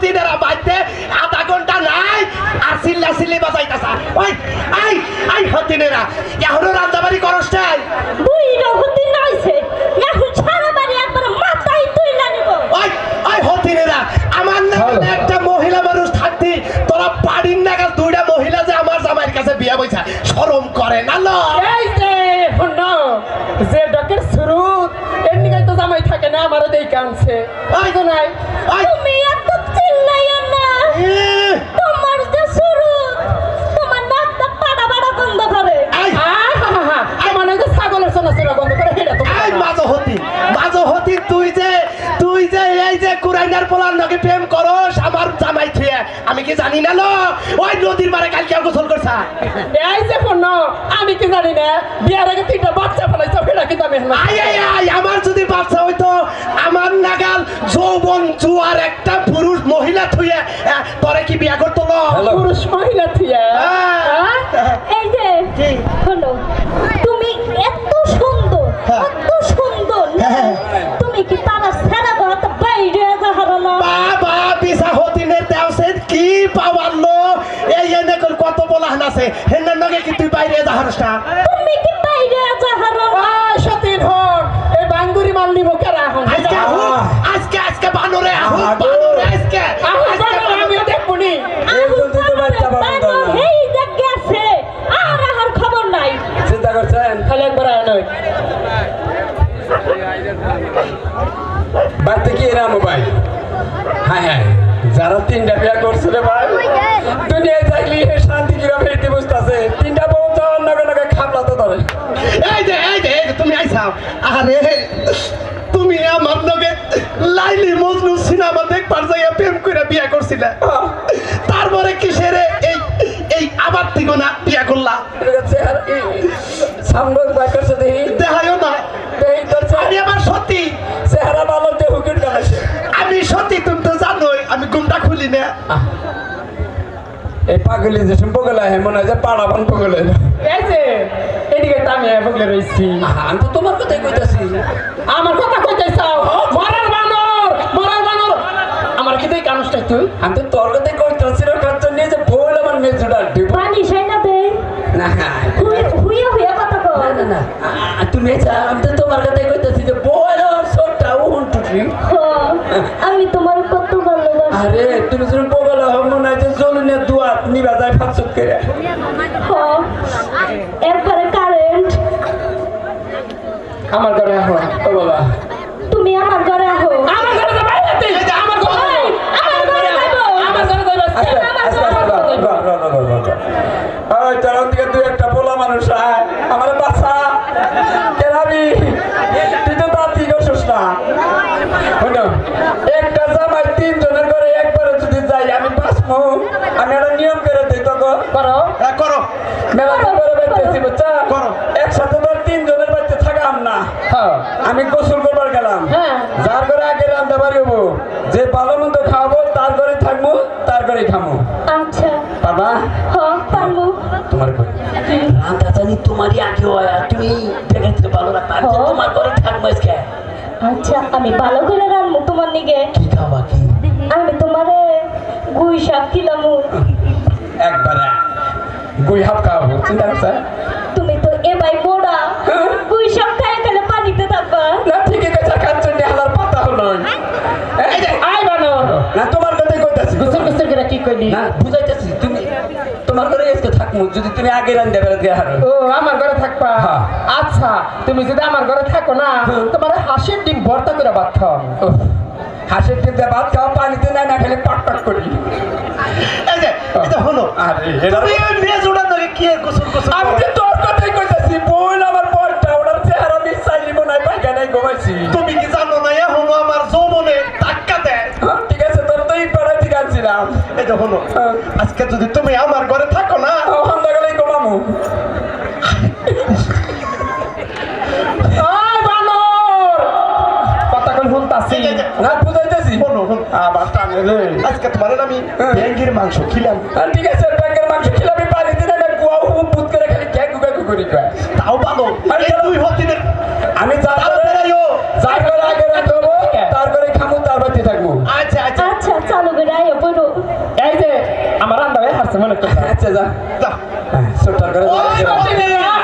হতিনেরা বাড়তে আধা ঘণ্টা নাই আর চিল্লা চিল্লি বাজাইতাছা। ওই আই আই হতিনেরা এখনও রান্দাবাড়ি করস নাই বুইরা হতে নাইছে এখন সারা বাড়ি একবার মাথায় তুইলা নিব। ওই ওই হতিনেরা আমার নাগালে একটা মহিলা মানুষ থাকতি তোরা বাড়ির নাগাল দুইটা মহিলা যে আমার জামাইয়ের কাছে বিয়া বইছা শরম করে না ল। এই যে শোন যে ডকের শুরু এর নিকে তো জামাই থাকে না আমারও দেখে আনছে ওই তো নাই? ওই। তুমি পোলার নাকি প্রেম করস আমার জামাই থুয়ে। আমি কি জানি না লো? ওই নদীর মারে কালকে গোসল করছা। এই যে শোন আমি কি জানি না? বিয়ার আগে তিনটা বাচ্চা ফেলাইছ সেটা কিন্তু আমি হেলা আই আই আই আমার যদি বাচ্চা হইতো আমার নাগাল যৌবন জুয়ার একটা পুরুষ মহিলা থুয়ে তোরে কি বিয়া করতো লো? পুরুষ মহিলা থিয়া? হ্যাঁ। এই যে কি? শোনো তুমি এত সুন্দর হ্যাঁ। এত সুন্দর না? হ্যাঁ। তুমি কি তারা সেরা ঘর বাইরে যাহার না বাবা পিসা হতিনের দেওসে কি পাওয়ার লো এই এনে কল আছে হেন্নার নগে কি তুই বাইরে যাহারস না? তুমি কি বাইরে যাহার সতীন হোক এই বাঙ্গুরি মাল নিব কেরা এখন আজকে আজকে আজকে বানরে আহুক বানরে আজকে। আজকে বানর আমিও দেখব নি আহুক তুই তো বাচ্চা পাবো বানর, তো না। এই আর আহার খবর নাই। চিন্তা করছেন? খালি একবার আয় নয় বাড়িতে কি এরা মোবাইল? হ্যাঁ হ্যাঁ যারা তিনটা বিয়া করছে রে ভাই দুনিয়ায় যে তুমি আরে তুমি আমার নগে লাইলি মজনু সিনেমা দেখবার যাইয়া প্রেম করে বিয়া করছিলে। তারপরে কিসের এই এই আবার থেকে না বিয়া করলা? সামনে বাই করছে দেখি। দেখায়ও না। আমি আমার সত্যি চেহারা ভালো দেহ আমি সত্যি তুমি তো জানোই আমি ঘুমটা খুলি না। এই পাগলি যে পগলা হে মনে হয় যে পাড়াবান পগলে এই যে এদিকে আমি বগলে রয়েছি আমি তো তোমার কথাই কইতাছি। আমার কথা কইতে চাও মরার বানর মরার বানর। আমার কি দেই কানুসটা তুই? আমি তো তোর কথাই কইতাছি রে খরচ নিয়ে যে বউল আমার মেজুটা দিব? পানি সাই না দে না হুইয়া হুইয়া কথা কর না, না, না। তুমি যা আমি তো তোমার কথাই কইতাছি যে বউল আর সরটা উহুন টুটি হ, আমি তোমার কত ভালোবাসি আরে তুমি যখন পগলা হো মনে হয় যে জলুনে দুয়াত নিবা যায় ফাঁসত করে হ, একবারে কারেন্ট আমার ঘরে আহো। ও বাবা। তুমি আমার ঘরে আহো। আমার ঘরে যা বাইরে তুই আমার ঘরে আমার ঘরে যাইবো। আমার ঘরে যাইবো আস্তে আস্তে আস্তে। ওই তোর দিকে দুই একটা বলা মানুষ আয়। আমার বাচ্চা। কেরামি তুই তো তার দিকে অসুস না। একটা জামাই তিনজনের ঘরে একবারে যদি যাই আমি বাঁচবো। আমি একটা নিয়ম করে দিই করো। হ্যাঁ, করো। মেলা দিন করে বেঁচেছি বুঝছা করো। একসাথে তোর তিনজনের বাড়িতে থাকাম না হ্যাঁ আমি গোসল করবার গেলাম। হ্যাঁ। যার ঘরে আগে রান্না পারিব যে ভালো মন্দ খাওয়াবো তার ঘরে থাকব তার ঘরে খামো। আচ্ছা। বাবা হ পারব। তোমার ঘরে। রান্না জানি তোমারই আগে হয় আর তুমি দেখে ভালো রাখবা আমি হ্যাঁ। তোমার থাকব আজকে। আচ্ছা আমি ভালো করে রান্নু তোমার নিগে। কি খাবা কি? আমি তোমারে গুই খিলামু একবারে। গুই হাফ খাওয়াবো চিন্তা করছে? পাতা এই যে আই বানর। না তোমার কথাই কইতাছি। গুসল গুসল করে কি কইলি না বুঝাইতেছি তুমি তোমার ঘরে যদি তুমি আগে রান্না বেড়ে দিয়ে হারো। ও আমার ঘরে থাকবা? হ্যাঁ। আচ্ছা তুমি যদি আমার ঘরে থাকো না তোমার হাসির ডিম ভর্তা করে ভাত খাও হাঁসের ডিম দিয়ে ভাত খাওয়া পানিতে নাই না খেলে পাক পাক করি। এই যে এই হলো আরে তুমি এই মেয়ে জোড়ার কি গোসল গোসল আমি হলো। হ্যাঁ। আজকে যদি তুমি আমার ঘরে থাকো না সন্ধ্যা গেলেই ঘুমামু কথা কই শুনতাছি। এই যে- এই যে, না বুঝাইতেছি। শোনো, শোনো। আবার টানে রে। আজকে তোমার আমি হ্যাঁ। ভেঙ্গির মাংস খিলাম। ঠিক আছে মাংস খেলে আমি পানিতে না কুয়া হুম পুত করে খালি ক্যাকু ক্যাকু করি কয়। তাও ভালো। আরে আমি যার তাও ঘরে বেড়াইও যার ঘরে আগে রাখব তার ঘরে খামু তার বাড়িতে থাকব আচ্ছা আচ্ছা আচ্ছা চালু করে আয়ো আচ্ছা যা যা হ্যাঁ,